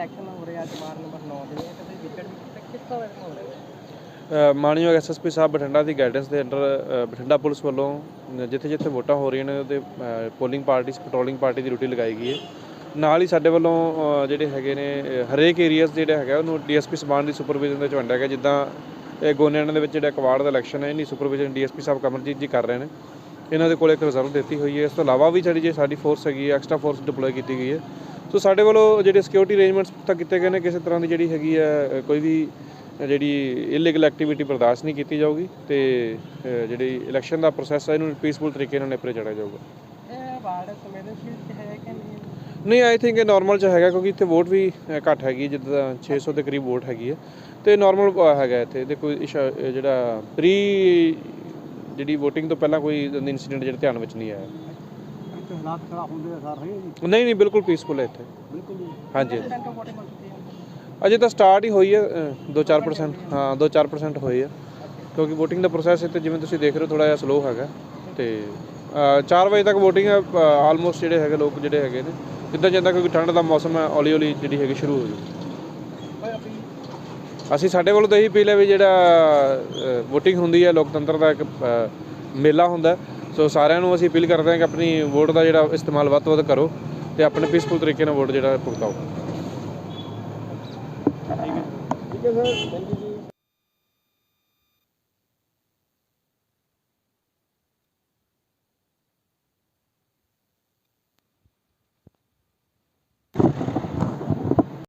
Election ਹੋ ਰਿਹਾ ਅੱਜ ਵਾਰਡ ਨੰਬਰ 9 ਦੇ ਵਿੱਚ ਤੇ ਵਿਕਟ ਕਿਸ ਤਰ੍ਹਾਂ ਦਾ ਹੋ? ਰਿਹਾ ਮਾਨਯੋਗ ਐਸਐਸਪੀ ਸਾਹਿਬ ਬਠਿੰਡਾ ਦੀ ਗਾਈਡੈਂਸ ਦੇ ਅੰਡਰ ਬਠਿੰਡਾ ਪੁਲਿਸ ਵੱਲੋਂ ਜਿੱਥੇ ਜਿੱਥੇ ਵੋਟਾਂ ਹੋ ਰਹੀਆਂ ਨੇ ਉਹਦੇ ਪੋਲਿੰਗ ਪਾਰਟੀਜ਼ ਪੈਟਰੋਲਿੰਗ ਪਾਰਟੀ ਦੀ ਡਿਊਟੀ ਲਗਾਈ ਗਈ ਹੈ। ਨਾਲ ਹੀ ਸਾਡੇ ਵੱਲੋਂ ਜਿਹੜੇ ਹੈਗੇ ਨੇ ਅ, ਹਰੇਕ ਏਰੀਆਜ਼ ਜਿਹੜਾ ਹੈਗਾ ਉਹਨੂੰ ਡੀਐਸਪੀ ਸਮਾਨ ਦੀ ਸੁਪਰਵਿਜ਼ਨ ਦੇ ਵਿੱਚ ਵੰਡਿਆ ਗਿਆ ਜਿੱਦਾਂ ਇਹ ਗੋਨਿਆਣਾ ਦੇ ਵਿੱਚ ਜਿਹੜਾ ਕਵਾੜ ਦਾ ਇਲੈਕਸ਼ਨ ਹੈ ਇਹਨੀ ਸੁਪਰਵਿਜ਼ਨ ਡੀਐਸਪੀ ਸਾਹਿਬ ਕਮਰਜੀਤ ਜੀ ਕਰ ਰਹੇ ਨੇ। ਇਹਨਾਂ ਦੇ ਕੋਲ ਇੱਕ ਰਿਜ਼ਰਵ ਦਿੱਤੀ ਹੋਈ ਹੈ। ਇਸ ਤੋਂ ਇਲਾਵਾ ਵੀ ਜਿਹੜੀ ਜੇ ਸਾਡੀ ਫੋਰਸ ਹੈਗੀ ਹੈ ਐਕਸਟਰਾ ਫੋਰਸ ਡਿਪਲੋਏ ਕੀਤੀ ਗਈ ਹੈ। ਸੋ ਸਾਡੇ ਵੱਲੋਂ ਜਿਹੜੇ ਸਿਕਿਉਰਿਟੀ ਅਰੇਂਜਮੈਂਟਸ ਪੁਖਤਾ ਕੀਤੇ ਗਏ ਨੇ ਕਿਸੇ ਤਰ੍ਹਾਂ ਦੀ ਜਿਹੜੀ ਹੈਗੀ ਹੈ ਕੋਈ ਵੀ ਜਿਹੜੀ ਇਲੀਗਲ ਐਕਟੀਵਿਟੀ ਬਰਦਾਸ਼ਤ ਨਹੀਂ ਕੀਤੀ ਜਾਊਗੀ ਤੇ ਜਿਹੜੀ ਇਲੈਕਸ਼ਨ ਦਾ ਪ੍ਰੋਸੈਸ ਹੈ ਇਹਨੂੰ ਪੀਸਫੁਲ ਤਰੀਕੇ ਨਾਲ ਨੇਪਰੇ ਚੜਿਆ ਜਾਊਗਾ। ਇਹ ਵਾਰਡ ਸੰਵੇਦਨਸ਼ੀਲ ਹੈ ਕਿ ਨਹੀਂ? ਨਹੀਂ ਆਈ ਥਿੰਕ ਇਹ ਨਾਰਮਲ ਚ ਹੈਗਾ ਕਿਉਂਕਿ ਇੱਥੇ ਵੋਟ ਵੀ ਘੱਟ ਹੈਗੀ ਜਿੱਦਾਂ 600 ਦੇ ਕਰੀਬ ਵੋਟ ਹੈਗੀ ਹੈ। ਤੇ ਨਾਰਮਲ ਹੈਗਾ ਇੱਥੇ। ਤੇ ਕੋਈ ਜਿਹੜਾ ਪ੍ਰੀ ਜਿਹੜੀ VOTING ਤੋਂ ਪਹਿਲਾਂ ਕੋਈ ਇਨਸੀਡੈਂਟ ਜਿਹੜਾ ਧਿਆਨ ਵਿੱਚ ਨਹੀਂ ਆਇਆ। ਇੱਥੇ ਹਾਲਾਤ ਖਰਾਬ ਹੁੰਦੇ ਆ ਸਾਰੇ ਜੀ? ਨਹੀਂ ਨਹੀਂ ਬਿਲਕੁਲ ਪੀਸਫੁਲ ਹੈ ਇੱਥੇ। ਬਿਲਕੁਲ ਹਾਂਜੀ। ਅਜੇ ਤਾਂ ਸਟਾਰਟ ਹੀ ਹੋਈ ਹੈ 2-4% ਹਾਂ 2-4% ਹੋਈ ਹੈ। ਕਿਉਂਕਿ VOTING ਦਾ ਪ੍ਰੋਸੈਸ ਇੱਥੇ ਜਿਵੇਂ ਤੁਸੀਂ ਦੇਖ ਰਹੇ ਹੋ ਥੋੜਾ ਜਿਹਾ ਸਲੋ ਹੈਗਾ। ਤੇ 4 ਵਜੇ ਤੱਕ VOTING ਹੈ ਆਲਮੋਸਟ ਜਿਹੜੇ ਹੈਗੇ ਲੋਕ ਜਿਹੜੇ ਹੈਗੇ ਨੇ ਜਿੱਦਾਂ ਜਿੱਦਾਂ ਕਿਉਂਕਿ ਠੰਡ ਦਾ ਮੌਸਮ ਹੈ ਹੌਲੀ ਹੌਲੀ ਜਿਹੜੀ ਹੈਗੀ ਸ਼ੁਰੂ ਹੋ ਜੂ ਅਸੀਂ ਸਾਡੇ ਵੱਲੋਂ ਤਾਂ ਇਹੀ ਅਪੀਲ ਹੈ ਵੀ ਜਿਹੜਾ VOTING ਹੁੰਦੀ ਹੈ ਲੋਕਤੰਤਰ ਦਾ ਇੱਕ ਅ, ਮੇਲਾ ਹੁੰਦਾ ਹੈ। ਸੋ ਸਾਰਿਆਂ ਨੂੰ ਅਸੀਂ ਅਪੀਲ ਕਰਦੇ ਹਾਂ ਕਿ ਆਪਣੀ ਵੋਟ ਦਾ ਜਿਹੜਾ ਇਸਤੇਮਾਲ ਵੱਧ ਤੋਂ ਵੱਧ ਕਰੋ ਤੇ ਆਪਣੇ ਪੀਸਫੁਲ ਤਰੀਕੇ ਨਾਲ ਵੋਟ ਜਿਹੜਾ ਭੁਗਤਾਓ। ਠੀਕ ਹੈ ਸਰ ਥੈਂਕ ਯੂ ਜੀ।